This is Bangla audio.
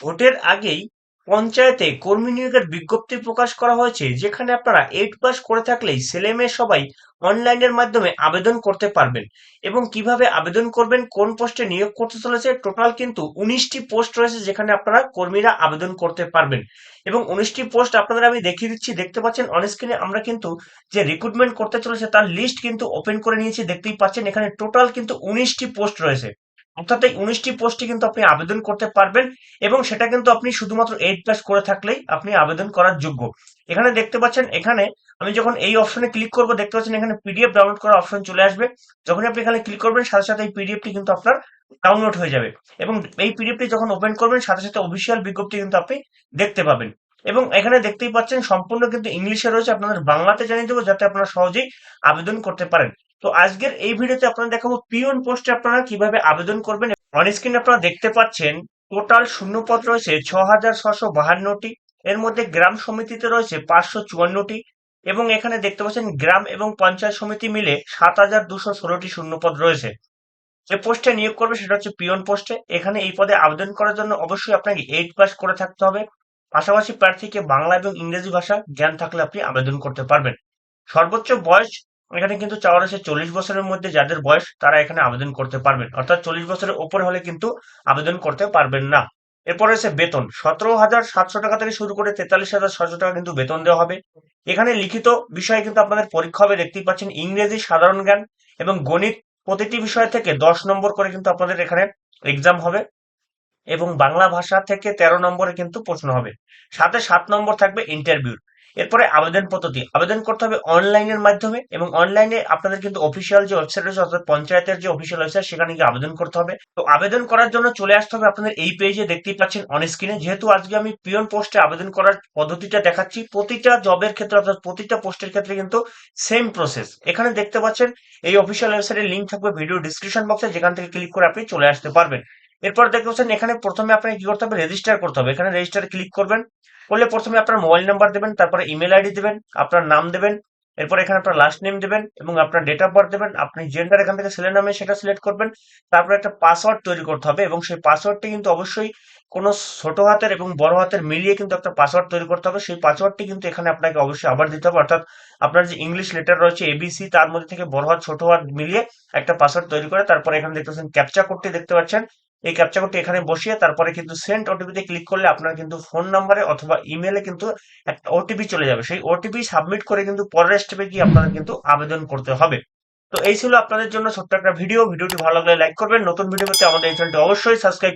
ভোটের আগেই পঞ্চায়েতে কর্মী নিয়োগের বিজ্ঞপ্তি প্রকাশ করা হয়েছে, যেখানে আপনারা এইট পাস করে থাকলেই ছেলে মেয়ে সবাই অনলাইনের মাধ্যমে আবেদন করতে পারবেন। এবং কীভাবে আবেদন করবেন, কোন পোস্টে নিয়োগ করতে চলেছে টোটাল কিন্তু উনিশটি পোস্ট রয়েছে যেখানে আপনারা কর্মীরা আবেদন করতে পারবেন। এবং উনিশটি পোস্ট আপনাদের আমি দেখিয়ে দিচ্ছি, দেখতে পাচ্ছেন অন স্ক্রিনে আমরা কিন্তু যে রিক্রুটমেন্ট করতে চলেছে, তার লিস্ট কিন্তু ওপেন করে নিয়েছি, দেখতেই পাচ্ছেন এখানে টোটাল কিন্তু উনিশটি পোস্ট রয়েছে। অর্থাৎ এই উনিশটি পোস্টে কিন্তু আপনি আবেদন করতে পারবেন এবং সেটা কিন্তু আপনি শুধুমাত্র এইট প্লাস করে থাকলেই আপনি আবেদন করার যোগ্য। এখানে দেখতে পাচ্ছেন, এখানে আমি যখন এই অপশনে ক্লিক করব, দেখতে পাচ্ছেন এখানে পিডিএফ ডাউনলোড করার অপশন চলে আসবে। যখন আপনি এখানে ক্লিক করবেন, সাথে সাথে এই পিডিএফটি কিন্তু আপনার ডাউনলোড হয়ে যাবে এবং এই পিডিএফটি যখন ওপেন করবেন, সাথে সাথে অফিসিয়াল বিজ্ঞপ্তি কিন্তু আপনি দেখতে পাবেন। এবং এখানে দেখতেই পাচ্ছেন, সম্পূর্ণ কিন্তু ইংলিশে রয়েছে, আপনাদের বাংলাতে জানিয়ে দেবো, যাতে আপনারা সহজেই আবেদন করতে পারেন। তো আজকের এই ভিডিওতে আপনারা দেখাবো পিওন পোস্টে আপনারা কীভাবে আবেদন করবেন অন স্ক্রিনে আপনারা দেখতে পাচ্ছেন টোটাল শূন্যপদ রয়েছে ছ হাজার ছশো বাহান্নটি এর মধ্যে গ্রাম সমিতিতে রয়েছে পাঁচশো চুয়ান্নটি এবং এখানে দেখতে পাচ্ছেন গ্রাম এবং পঞ্চায়েত সমিতি মিলে সাত হাজার দুশো ষোলোটি শূন্যপদ রয়েছে। যে পোস্টে নিয়োগ করবে সেটা হচ্ছে পিওন পোস্টে। এখানে এই পদে আবেদন করার জন্য অবশ্যই আপনাকে এইট পাস করে থাকতে হবে। পাশাপাশি প্রার্থীকে বাংলা এবং ইংরেজি ভাষা জ্ঞান থাকলে আপনি আবেদন করতে পারবেন। সর্বোচ্চ বয়স এখানে কিন্তু চাওয়া রয়েছে চল্লিশ বছরের মধ্যে যাদের বয়স, তারা এখানে আবেদন করতে পারবেন। অর্থাৎ চল্লিশ বছরের ওপরে হলে কিন্তু আবেদন করতে পারবেন না। এরপর রয়েছে বেতন। সতেরো হাজার সাতশো টাকা থেকে শুরু করে তেতাল্লিশ হাজার ছশো টাকা কিন্তু বেতন দেওয়া হবে। এখানে লিখিত বিষয়ে কিন্তু আপনাদের পরীক্ষা হবে, দেখতেই পাচ্ছেন ইংরেজি সাধারণ জ্ঞান এবং গণিত প্রতিটি বিষয় থেকে দশ নম্বর করে কিন্তু আপনাদের এখানে এক্সাম হবে এবং বাংলা ভাষা থেকে তেরো নম্বরে কিন্তু প্রশ্ন হবে। সাথে সাত নম্বর থাকবে ইন্টারভিউ এরপরে আবেদন পদ্ধতি। আবেদন করতে হবে অনলাইনের মাধ্যমে এবং অনলাইনে আপনাদের কিন্তু অফিসিয়াল যে ওয়েবসাইট রয়েছে অর্থাৎ পঞ্চায়েতের যে অফিসিয়াল ওয়েবসাইট সেখানে গিয়ে আবেদন করতে হবে। তো আবেদন করার জন্য চলে আসতে হবে আপনাদের এই পেজে দেখতেই পাচ্ছেন অন স্ক্রিনে যেহেতু আজকে আমি পিয়ন পোস্টে আবেদন করার পদ্ধতিটা দেখাচ্ছি, প্রতিটা জবের ক্ষেত্রে অর্থাৎ প্রতিটা পোস্টের ক্ষেত্রে কিন্তু সেম প্রসেস এখানে দেখতে পাচ্ছেন এই অফিসিয়াল ওয়েবসাইটের লিঙ্ক থাকবে ভিডিও ডিসক্রিপশন বক্সে যেখান থেকে ক্লিক করে আপনি চলে আসতে পারবেন। এরপর দেখতে পাচ্ছেন এখানে প্রথমে আপনাকে কি করতে হবে? রেজিস্টার করতে হবে। এখানে রেজিস্টার ক্লিক করবেন। করলে প্রথমে আপনার মোবাইল নাম্বার দেবেন, তারপরে ইমেল আইডি দেবেন, আপনার নাম দেবেন, এরপর এখানে আপনার লাস্ট নেম দেবেন এবং আপনার ডেট অফ বার্থ দেবেন। আপনি জেন্ডার এখান থেকে ছেলে নামে সেটা সিলেক্ট করবেন। তারপরে একটা পাসওয়ার্ড তৈরি করতে হবে এবং সেই পাসওয়ার্ডটি কিন্তু অবশ্যই কোনো ছোট হাতের এবং বড় হাতের মিলিয়ে কিন্তু একটা পাসওয়ার্ড তৈরি করতে হবে। সেই পাসওয়ার্ডটি কিন্তু এখানে আপনাকে অবশ্যই আবার দিতে হবে। অর্থাৎ আপনার যে ইংলিশ লেটার রয়েছে এবিসি তার মধ্যে থেকে বড় হাত, ছোট হাত মিলিয়ে একটা পাসওয়ার্ড তৈরি করে তারপর এখানে দেখতে পাচ্ছেন ক্যাপচা কোডটি দেখতে পাচ্ছেন। এই ক্যাপচা কোডটি এখানে বসিয়ে তারপরে কিন্তু সেন্ড ওটিপিতে ক্লিক করলে আপনার কিন্তু ফোন নাম্বারে অথবা ইমেলে কিন্তু একটা ওটিপি চলে যাবে। সেই ওটিপি সাবমিট করে কিন্তু পরের স্টেপে গিয়ে আপনাদের কিন্তু আবেদন করতে হবে। তো এই ছিল আপনাদের জন্য ছোট্ট একটা ভিডিও ভিডিওটি ভালো লাগলে লাইক করবেন। নতুন ভিডিও পেতে আমাদের এই চ্যানেলটি অবশ্যই সাবস্ক্রাইব